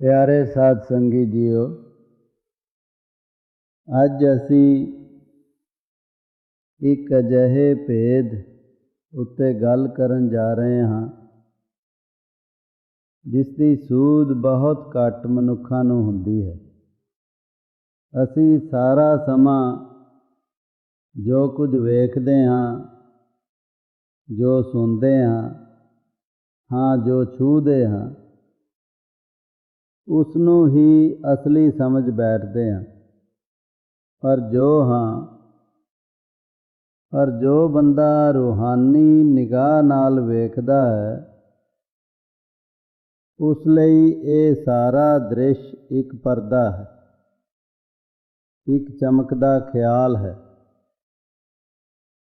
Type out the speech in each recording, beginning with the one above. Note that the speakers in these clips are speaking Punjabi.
ਪਿਆਰੇ ਸਾਧ ਸੰਗੀ ਜੀਓ, ਅੱਜ ਅਸੀਂ ਇੱਕ ਅਜਿਹੇ ਭੇਦ ਉੱਤੇ ਗੱਲ ਕਰਨ ਜਾ ਰਹੇ ਹਾਂ ਜਿਸ ਦੀ ਸੂਦ ਬਹੁਤ ਘੱਟ ਮਨੁੱਖਾਂ ਨੂੰ ਹੁੰਦੀ ਹੈ। ਅਸੀਂ ਸਾਰਾ ਸਮਾਂ ਜੋ ਕੁਝ ਵੇਖਦੇ ਹਾਂ, ਜੋ ਸੁਣਦੇ ਹਾਂ ਹਾਂ ਜੋ ਛੂਹਦੇ ਹਾਂ ਉਸ ਨੂੰ ਹੀ ਅਸਲੀ ਸਮਝ ਬੈਠਦੇ ਹਾਂ। ਪਰ ਜੋ ਹਾਂ, ਪਰ ਜੋ ਬੰਦਾ ਰੂਹਾਨੀ ਨਿਗਾਹ ਨਾਲ ਵੇਖਦਾ ਹੈ, ਉਸ ਲਈ ਇਹ ਸਾਰਾ ਦ੍ਰਿਸ਼ ਇੱਕ ਪਰਦਾ ਹੈ, ਇੱਕ ਚਮਕਦਾ ਖਿਆਲ ਹੈ।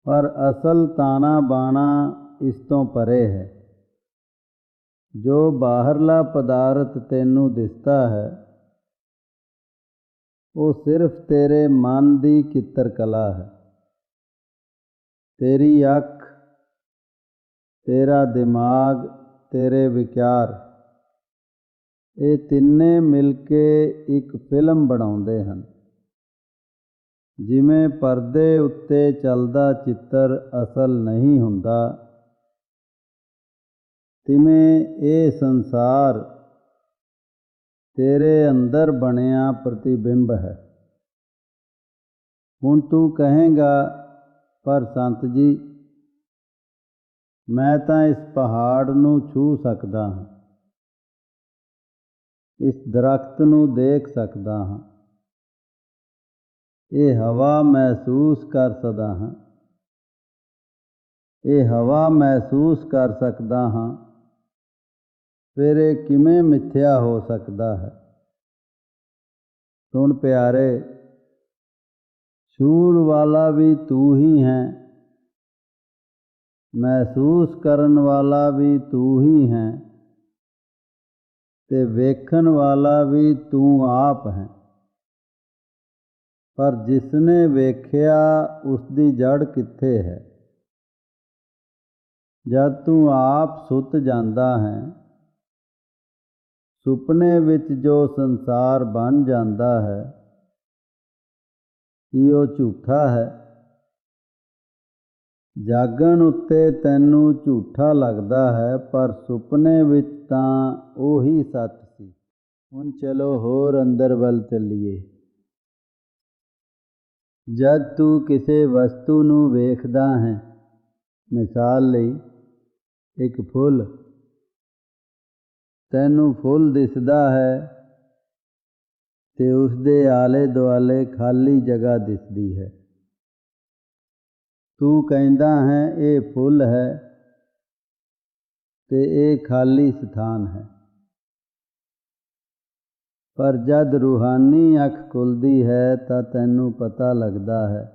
ਪਰ ਅਸਲ ਤਾਣਾ ਬਾਣਾ ਇਸ ਤੋਂ ਪਰੇ ਹੈ। ਜੋ ਬਾਹਰਲਾ ਪਦਾਰਥ ਤੈਨੂੰ ਦਿਸਦਾ ਹੈ, ਉਹ ਸਿਰਫ ਤੇਰੇ ਮਨ ਦੀ ਕਿੱਤਰ ਕਲਾ ਹੈ। ਤੇਰੀ ਅੱਖ, ਤੇਰਾ ਦਿਮਾਗ, ਤੇਰੇ ਵਿਚਾਰ, ਇਹ ਤਿੰਨੇ ਮਿਲ ਕੇ ਇੱਕ ਫਿਲਮ ਬਣਾਉਂਦੇ ਹਨ। ਜਿਵੇਂ ਪਰਦੇ ਉੱਤੇ ਚੱਲਦਾ ਚਿੱਤਰ ਅਸਲ ਨਹੀਂ ਹੁੰਦਾ ਤਿਵੇਂ ਇਹ ਸੰਸਾਰ ਤੇਰੇ ਅੰਦਰ ਬਣਿਆ ਪ੍ਰਤੀਬਿੰਬ ਹੈ। ਹੁਣ ਤੂੰ ਕਹੇਗਾ, ਪਰ ਸੰਤ ਜੀ, ਮੈਂ ਤਾਂ ਇਸ ਪਹਾੜ ਨੂੰ ਛੂ ਸਕਦਾ ਹਾਂ। ਇਸ ਦਰਖਤ ਨੂੰ ਦੇਖ ਸਕਦਾ ਹਾਂ। ਇਹ ਹਵਾ ਮਹਿਸੂਸ ਕਰ ਸਕਦਾ ਹਾਂ। ਇਹ ਹਵਾ ਮਹਿਸੂਸ ਕਰ ਸਕਦਾ ਹਾਂ। ਫਿਰ ਇਹ ਕਿਵੇਂ ਮਿੱਥਿਆ ਹੋ ਸਕਦਾ ਹੈ? ਸੁਣ ਪਿਆਰੇ ਛੂਣ ਵਾਲਾ ਵੀ ਤੂੰ ਹੀ ਹੈ। ਮਹਿਸੂਸ ਕਰਨ ਵਾਲਾ ਵੀ ਤੂੰ ਹੀ ਹੈ। ਤੇ ਵੇਖਣ ਵਾਲਾ ਵੀ ਤੂੰ ਆਪ ਹੈ। ਪਰ ਜਿਸਨੇ ਵੇਖਿਆ ਉਸ ਦੀ ਜੜ ਕਿੱਥੇ ਹੈ? ਜਦ ਤੂੰ ਆਪ ਸੁੱਤ ਜਾਂਦਾ ਹੈ ਸੁਪਨੇ ਵਿੱਚ ਜੋ ਸੰਸਾਰ ਬਣ ਜਾਂਦਾ ਹੈ, ਕੀ ਉਹ ਝੂਠਾ ਹੈ? ਜਾਗਣ ਉੱਤੇ ਤੈਨੂੰ ਝੂਠਾ ਲੱਗਦਾ ਹੈ, ਪਰ ਸੁਪਨੇ ਵਿੱਚ ਤਾਂ ਉਹੀ ਸੱਚ ਸੀ। ਹੁਣ ਚਲੋ ਹੋਰ ਅੰਦਰ ਵੱਲ ਚੱਲੀਏ। ਜਦ ਤੂੰ ਕਿਸੇ ਵਸਤੂ ਨੂੰ ਵੇਖਦਾ ਹੈ, ਮਿਸਾਲ ਲਈ ਇੱਕ ਫੁੱਲ ਤੈਨੂੰ ਫੁੱਲ ਦਿਸਦਾ ਹੈ ਤੇ ਉਸ ਦੇ ਆਲੇ ਦੁਆਲੇ ਖਾਲੀ ਜਗ੍ਹਾ ਦਿਸਦੀ ਹੈ। ਤੂੰ ਕਹਿੰਦਾ ਹੈ, ਇਹ ਫੁੱਲ ਹੈ ਤੇ ਇਹ ਖਾਲੀ ਸਥਾਨ ਹੈ। ਪਰ ਜਦ ਰੂਹਾਨੀ ਅੱਖ ਖੁੱਲਦੀ ਹੈ ਤਾਂ ਤੈਨੂੰ ਪਤਾ ਲੱਗਦਾ ਹੈ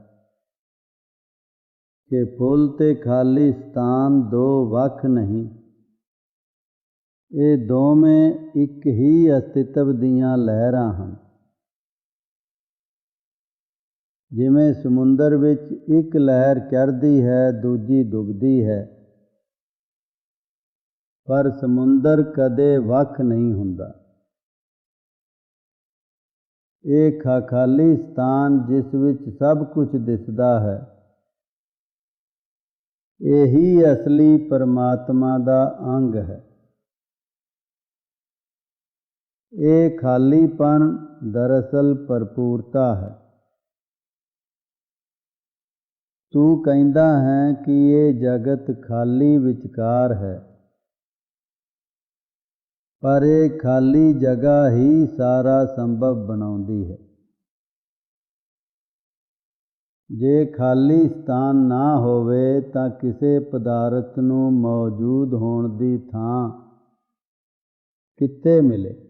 ਕਿ ਫੁੱਲ ਤੇ ਖਾਲੀ ਸਥਾਨ ਦੋ ਵੱਖ ਨਹੀਂ। ਇਹ ਦੋਵੇਂ ਇੱਕ ਹੀ ਅਸਤਿਤਵ ਦੀਆਂ ਲਹਿਰਾਂ ਹਨ। ਜਿਵੇਂ ਸਮੁੰਦਰ ਵਿੱਚ ਇੱਕ ਲਹਿਰ ਚੜ੍ਹਦੀ ਹੈ, ਦੂਜੀ ਡੁੱਬਦੀ ਹੈ। ਪਰ ਸਮੁੰਦਰ ਕਦੇ ਵੱਖ ਨਹੀਂ ਹੁੰਦਾ। ਇਹ ਖਾਲੀ ਸਥਾਨ ਜਿਸ ਵਿੱਚ ਸਭ ਕੁਝ ਦਿਸਦਾ ਹੈ। ਇਹੀ ਅਸਲੀ ਪਰਮਾਤਮਾ ਦਾ ਅੰਗ ਹੈ। ਇਹ ਖਾਲੀਪਨ ਦਰਅਸਲ ਭਰਪੂਰਤਾ ਹੈ। ਤੂੰ ਕਹਿੰਦਾ ਹੈ ਕਿ ਇਹ ਜਗਤ ਖਾਲੀ ਵਿਚਕਾਰ ਹੈ, ਪਰ ਇਹ ਖਾਲੀ ਜਗ੍ਹਾ ਹੀ ਸਾਰਾ ਸੰਭਵ ਬਣਾਉਂਦੀ ਹੈ। ਜੇ ਖਾਲੀ ਸਥਾਨ ਨਾ ਹੋਵੇ ਤਾਂ ਕਿਸੇ ਪਦਾਰਥ ਨੂੰ ਮੌਜੂਦ ਹੋਣ ਦੀ ਥਾਂ ਕਿੱਥੇ ਮਿਲੇ?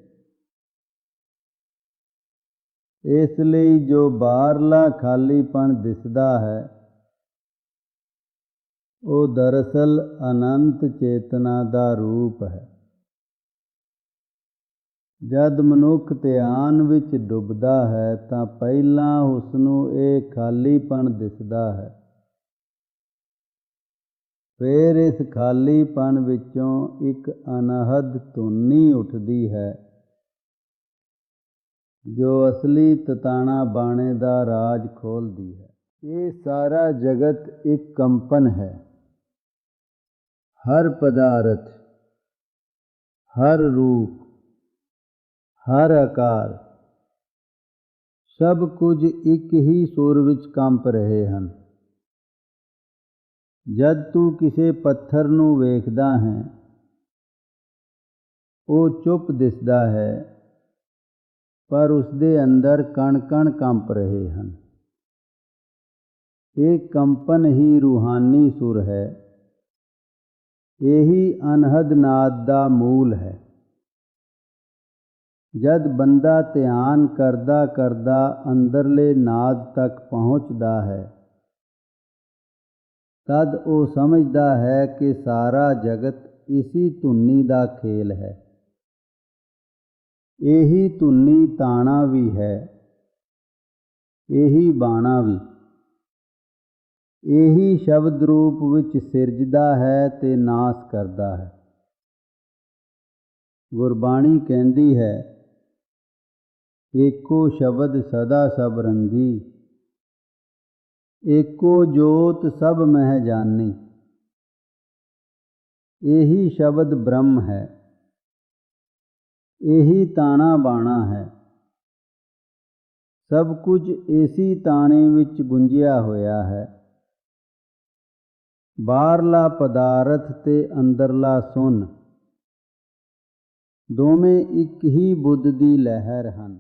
ਇਸ ਲਈ ਜੋ ਬਾਹਰਲਾ ਖਾਲੀਪਣ ਦਿਸਦਾ ਹੈ, ਉਹ ਦਰਅਸਲ ਅਨੰਤ ਚੇਤਨਾ ਦਾ ਰੂਪ ਹੈ। ਜਦ ਮਨੁੱਖ ਧਿਆਨ ਵਿੱਚ ਡੁੱਬਦਾ ਹੈ, ਤਾਂ ਪਹਿਲਾਂ ਉਸ ਨੂੰ ਇਹ ਖਾਲੀਪਣ ਦਿਸਦਾ ਹੈ। ਫਿਰ ਇਸ ਖਾਲੀਪਣ ਵਿੱਚੋਂ ਇੱਕ ਅਨਹਦ ਧੁਨੀ ਉੱਠਦੀ ਹੈ। ਜੋ ਅਸਲੀ ਤਤਾਣਾ ਬਾਣੇ ਦਾ ਰਾਜ ਖੋਲਦੀ ਹੈ। ਇਹ ਸਾਰਾ ਜਗਤ ਇੱਕ ਕੰਪਨ ਹੈ। ਹਰ ਪਦਾਰਥ, ਹਰ ਰੂਪ, ਹਰ ਆਕਾਰ, ਸਭ ਕੁਝ ਇੱਕ ਹੀ ਸੁਰ ਵਿੱਚ ਕੰਪ ਰਹੇ ਹਨ। ਜਦ ਤੂੰ ਕਿਸੇ ਪੱਥਰ ਨੂੰ ਵੇਖਦਾ ਹੈ, ਉਹ ਚੁੱਪ ਦਿਸਦਾ ਹੈ। ਪਰ ਉਸ ਦੇ ਅੰਦਰ ਕਣ-ਕਣ ਕੰਪ ਰਹੇ ਹਨ। ਇਹ ਕੰਪਨ ਹੀ ਰੂਹਾਨੀ ਸੁਰ ਹੈ। ਇਹੀ ਅਨਹਦ ਨਾਦ ਦਾ ਮੂਲ ਹੈ। ਜਦ ਬੰਦਾ ਧਿਆਨ ਕਰਦਾ ਕਰਦਾ ਅੰਦਰਲੇ ਨਾਦ ਤੱਕ ਪਹੁੰਚਦਾ ਹੈ, ਤਦ ਉਹ ਸਮਝਦਾ ਹੈ ਕਿ ਸਾਰਾ ਜਗਤ ਇਸੀ ਧੁਨੀ ਦਾ ਖੇਲ ਹੈ। ਇਹੀ ਧੁਨੀ ਤਾਣਾ ਵੀ ਹੈ, ਇਹੀ ਬਾਣਾ ਵੀ। ਇਹੀ ਸ਼ਬਦ ਰੂਪ ਵਿੱਚ ਸਿਰਜਦਾ ਹੈ ਤੇ ਨਾਸ ਕਰਦਾ ਹੈ। ਗੁਰਬਾਣੀ ਕਹਿੰਦੀ ਹੈ, ਏਕੋ ਸ਼ਬਦ ਸਦਾ ਸਭ ਰੰਗੀ, ਏਕੋ ਜੋਤ ਸਭ ਮਹਿ ਜਾਣੀ ਇਹੀ ਸ਼ਬਦ ਬ੍ਰਹਮ ਹੈ। ਇਹੀ ਤਾਣਾ ਬਾਣਾ ਹੈ। ਸਭ ਕੁਝ ਏਸੀ ਤਾਣੇ ਵਿੱਚ ਗੁੰਜਿਆ ਹੋਇਆ ਹੈ। ਬਾਹਰਲਾ ਪਦਾਰਥ ਤੇ ਅੰਦਰਲਾ ਸੁਨ ਦੋਵੇਂ ਇੱਕ ਹੀ ਬੁੱਧ ਦੀ ਲਹਿਰ ਹਨ।